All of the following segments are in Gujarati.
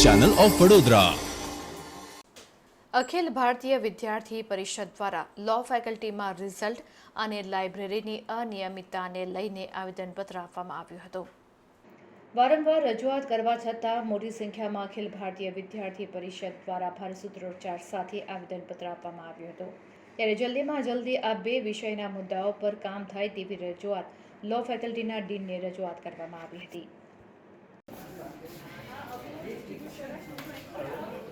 Channel of Vadodara. અખિલ ભારતીય વિદ્યાર્થી પરિષદ દ્વારા લો ફેકલ્ટીમાં રિઝલ્ટ અને લાઇબ્રેરીની અનિયમિતતાને લઈને આવેદનપત્ર આપવામાં આવ્યું હતું. વારંવાર રજૂઆત કરવા છતાં મોટી સંખ્યામાં અખિલ ભારતીય વિદ્યાર્થી પરિષદ દ્વારા ભારે સૂત્રોચ્ચાર સાથે આવેદનપત્ર આપવામાં આવ્યું હતું. ત્યારે જલ્દીમાં જલ્દી આ બે વિષયના મુદ્દાઓ પર કામ થાય તેવી રજૂઆત લો ફેકલ્ટીના ડીનને રજૂઆત કરવામાં આવી હતી. Thank you.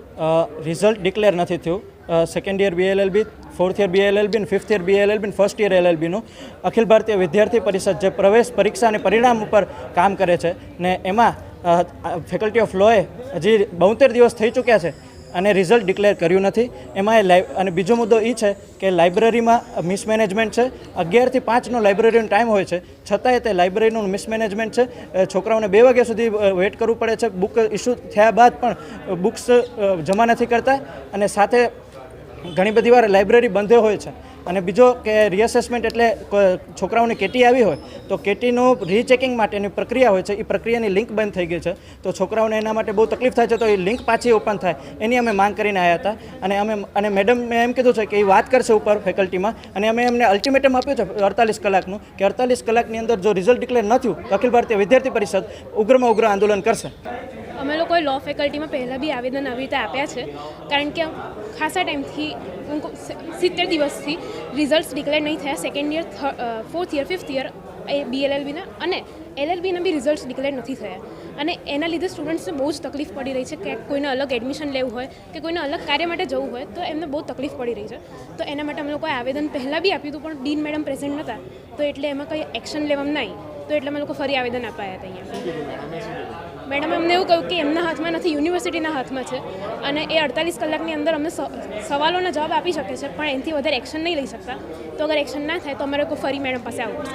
રિઝલ્ટ ડિક્લેર નથી થયું. Second year BLLB fourth year BLLB fifth year BLLB first year એલએલબીનું Akhil Bharatiya Vidyarthi પરિષદ જે પ્રવેશ પરીક્ષા પરિણામ ઉપર કામ કરે છે ને એમાં ફેકલ્ટી ઓફ લોએ હજી બોતેર દિવસ થઈ ચૂક્યા છે. અને રિઝલ્ટ ડિક્લેર કર્યું નથી. એમાં એ અને બીજો મુદ્દો એ છે કે લાઇબ્રેરીમાં મિસમેનેજમેન્ટ છે. અગિયારથી પાંચનો લાઇબ્રેરીનો ટાઈમ હોય છે. છતાંય તે લાઇબ્રેરીનું મિસમેનેજમેન્ટ છે. છોકરાઓને બે વાગ્યા સુધી વેઇટ કરવું પડે છે. બુક ઇસ્યુ થયા બાદ પણ બુક્સ જમા નથી કરતા. અને સાથે ઘણી બધી વાર લાઇબ્રેરી બંધ હોય છે. અને બીજો કે રીઅસેસમેન્ટ એટલે છોકરાઓની કેટી આવી હોય, તો કેટીનું રીચેકિંગ માટેની પ્રક્રિયા હોય છે. એ પ્રક્રિયાની લિંક બંધ થઈ ગઈ છે. તો છોકરાઓને એના માટે બહુ તકલીફ થાય છે, તો એ લિંક પાછી ઓપન થાય. એની અમે માંગ કરીને આવ્યા હતા. અને અમે, અને મેડમ મેં એમ કીધું છે કે એ વાત કરશે ઉપર ફેકલ્ટીમાં અને અમે એમને અલ્ટિમેટમ આપ્યું છે અડતાલીસ કલાકનું, કે અડતાલીસ કલાકની અંદર જો રિઝલ્ટ ડિક્લેર ન થયું અખિલ ભારતીય વિદ્યાર્થી પરિષદ ઉગ્રમાં ઉગ્ર આંદોલન કરશે. અમે લોકોએ લો ફેકલ્ટીમાં પહેલાં બી આવેદન આવી રીતે આપ્યા છે. કારણ કે ખાસા ટાઈમથી સિત્તેર દિવસથી રિઝલ્ટ્સ ડિક્લેર નહીં થયા. Second year fourth year fifth year એ બીએલએલબીના અને એલએલબીના બી રિઝલ્ટ્સ ડિક્લેર નથી થયા. અને એના લીધે સ્ટુડન્ટ્સને બહુ જ તકલીફ પડી રહી છે કે કોઈને અલગ એડમિશન લેવું હોય, કે કોઈને અલગ કાર્ય માટે જવું હોય, તો એમને બહુ તકલીફ પડી રહી છે. તો એના માટે અમે લોકોએ આવેદન પહેલાં બી આપ્યું હતું, પણ ડીન મેડમ પ્રેઝન્ટ નહોતા, તો એટલે એમાં કંઈ એક્શન લેવામાં નહીં. તો એટલે અમે લોકો ફરી આવેદન અપાયા હતા અહીંયા. મેડમ અમને એવું કહ્યું કે એમના હાથમાં નથી, યુનિવર્સિટીના હાથમાં છે અને એ અડતાલીસ કલાકની અંદર અમને સવાલોના જવાબ આપી શકે છે, પણ એનાથી વધારે એક્શન નહીં લઈ શકતા. તો અગર એક્શન ના થાય તો અમારે ફરી મેડમ પાસે આવવું